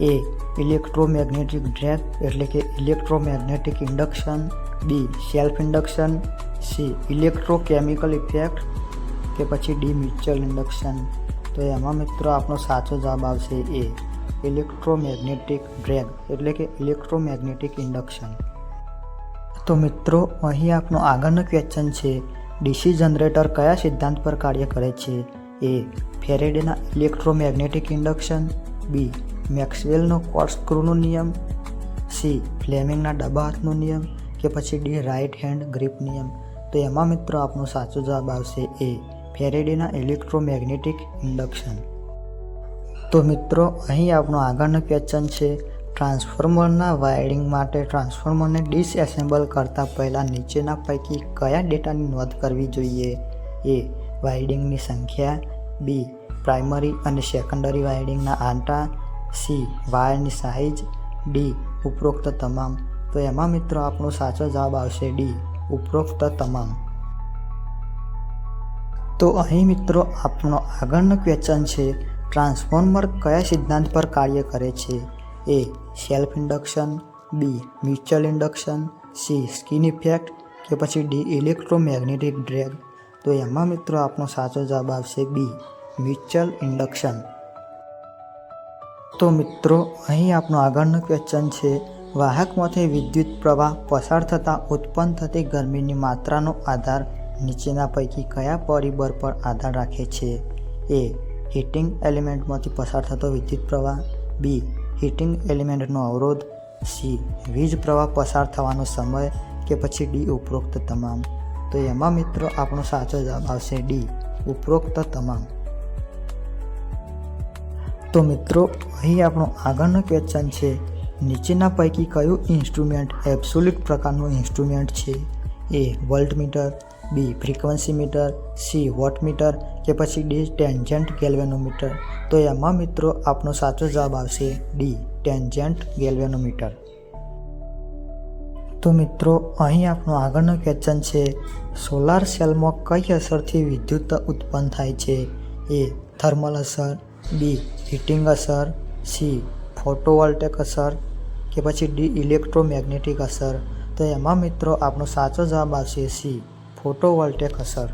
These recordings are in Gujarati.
એ ઇલેક્ટ્રોમેગ્નેટિક ડ્રેગ એટલે કે electromagnetic induction, B self induction, C electrochemical effect કે પછી ડી મ્યુચ્યુઅલ ઇન્ડક્શન. તો એમાં મિત્રો આપણો સાચો જવાબ આવશે એ ઇલેક્ટ્રોમેગ્નેટિક ડ્રેગ એટલે કે ઇલેક્ટ્રોમેગ્નેટિક ઇન્ડક્શન. તો મિત્રો, અહીં આપણો આગળનો ક્વેશ્ચન છે, ડીસી જનરેટર કયા સિદ્ધાંત પર કાર્ય કરે છે? એ ફેરેડેના ઇલેક્ટ્રોમેગ્નેટિક ઇન્ડક્શન, બી મેક્સવેલનો કોર્સક્રૂનો નિયમ, સી ફ્લેમિંગના ડબ્બા હાથનો નિયમ કે પછી ડી રાઇટ હેન્ડ ગ્રીપ નિયમ. તો એમાં મિત્રો આપનો સાચો જવાબ આવશે એ, ફેરેડેના ઇલેક્ટ્રોમેગ્નેટિક ઇન્ડક્શન. તો મિત્રો, અહીં આપણો આગળનો ક્વેશ્ચન છે, ટ્રાન્સફોર્મરના વાયરિંગ માટે ટ્રાન્સફોર્મરને ડિસએસેમ્બલ કરતાં પહેલાં નીચેના પૈકી કયા ડેટાની નોંધ કરવી જોઈએ? એ, વાયરિંગની સંખ્યા, બી, પ્રાઇમરી અને સેકન્ડરી વાયરિંગના આંટા સી, વાયરની સાઇઝ ડી, ઉપરોક્ત તમામ. તો એમાં મિત્રો આપણો સાચો જવાબ આવશે ડી, ઉપરોક્ત તમામ. તો અહીં મિત્રો આપણો આગળનો ક્વેશ્ચન છે ટ્રાન્સફોર્મર કયા સિદ્ધાંત પર કાર્ય કરે છે? A self induction B mutual induction C skin effect કે પછી ડી ઇલેક્ટ્રોમેગ્નેટિક ડ્રેગ તો એમાં મિત્રો આપણો સાચો જવાબ આવશે બી મ્યુચ્યુઅલ ઇન્ડક્શન તો મિત્રો, અહીં આપણું આગળનું ક્વેશ્ચન છે, વાહકમાંથી વિદ્યુત પ્રવાહ પસાર થતાં ઉત્પન્ન થતી ગરમીની માત્રાનો આધાર નીચેના પૈકી કયા પરિબળ પર આધાર રાખે છે? એ હીટિંગ એલિમેન્ટમાંથી પસાર થતો વિદ્યુત પ્રવાહ. બી હીટિંગ એલિમેન્ટનો અવરોધ. સી વીજ પ્રવાહ પસાર થવાનો સમય કે પછી ડી ઉપરોક્ત તમામ. તો એમાં મિત્રો, આપણો સાચો જવાબ આવશે ડી ઉપરોક્ત તમામ. તો મિત્રો, અહીં આપણો આગળનો ક્વેશ્ચન છે. નીચેના પૈકી કયું ઇન્સ્ટ્રુમેન્ટ એબ્સોલ્યુટ પ્રકારનું ઇન્સ્ટ્રુમેન્ટ છે? A voltmeter B frequency meter C watt meter કે પછી ડી ટેન્જન્ટ ગેલ્વેનોમીટર તો એમાં મિત્રો આપણો સાચો જવાબ આવશે ડી ટેન્જન્ટ ગેલ્વેનોમીટર તો મિત્રો, અહીં આપણો આગળનો ક્વેશ્ચન છે. સોલાર સેલમાં કઈ અસરથી વિદ્યુત ઉત્પન્ન થાય છે? એ થર્મલ અસર બી હીટિંગ અસર સી ફોટોવોલ્ટેક અસર કે પછી ડી ઇલેક્ટ્રોમેગ્નેટિક અસર તો એમાં મિત્રો આપણો સાચો જવાબ આવશે સી ફોટોવોલ્ટેક અસર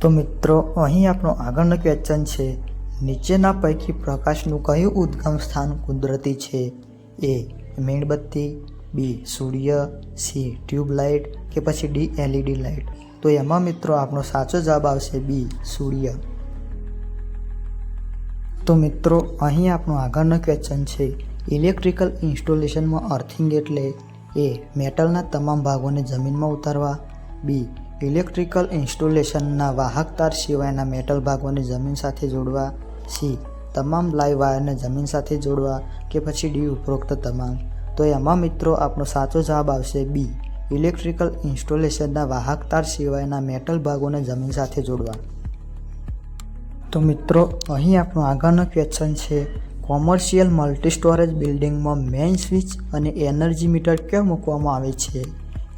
તો મિત્રો, અહીં આપણો આગળનો ક્વેશ્ચન છે. નીચેના પૈકી પ્રકાશનું કયું ઉદ્ગમ સ્થાન કુદરતી છે? એ મીણબત્તી. બી સૂર્ય. C tubelight. કે પછી ડી એલઈડી લાઇટ. તો એમાં મિત્રો આપણો સાચો જવાબ આવશે બી સૂર્ય. તો મિત્રો, અહીં આપણું આગળનો ક્વેશ્ચન છે ઇલેક્ટ્રિકલ ઇન્સ્ટોલેશનમાં અર્થિંગ એટલે એ મેટલના તમામ ભાગોને જમીનમાં ઉતારવા બી ઇલેક્ટ્રિકલ ઇન્સ્ટોલેશનના વાહક તાર સિવાયના મેટલ ભાગોને જમીન સાથે જોડવા સી તમામ લાઈવ વાયરને જમીન સાથે જોડવા કે પછી ડી ઉપરોક્ત તમામ. તો એમાં મિત્રો, આપણો સાચો જવાબ આવશે બી ઇલેક્ટ્રિકલ ઇન્સ્ટોલેશનના વાહક તાર સિવાયના મેટલ ભાગોને જમીન સાથે જોડવા. તો મિત્રો, અહીં આપણો આગળનો ક્વેશ્ચન છે કોમર્શિયલ મલ્ટી સ્ટોરેજ બિલ્ડિંગમાં મેઇન સ્વિચ અને એનર્જી મીટર ક્યાં મૂકવામાં આવે છે?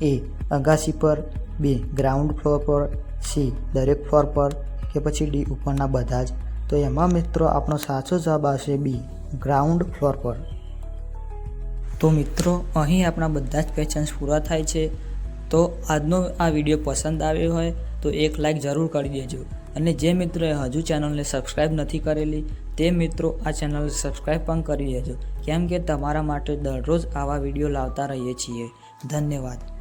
એ અગાસી પર બી ગ્રાઉન્ડ ફ્લોર પર સી દરેક ફ્લોર પર કે પછી ડી ઉપરના બધા જ? તો એમાં મિત્રો, આપણો સાચો જવાબ આવશે બી ગ્રાઉન્ડ ફ્લોર પર. તો મિત્રો, અહીં આપણા બધા જ ક્વેશ્ચન્સ પૂરા થાય છે. તો આજનો આ વીડિયો પસંદ આવ્યો હોય, તો એક લાઈક જરૂર કરી દેજો. અને જે મિત્રોએ હજુ ચેનલને સબસ્ક્રાઈબ નથી કરેલી, તે મિત્રો આ ચેનલને સબસ્ક્રાઈબ પણ કરી લેજો. કેમ કે તમારા માટે દરરોજ આવા વીડિયો લાવતા રહીએ છીએ. ધન્યવાદ.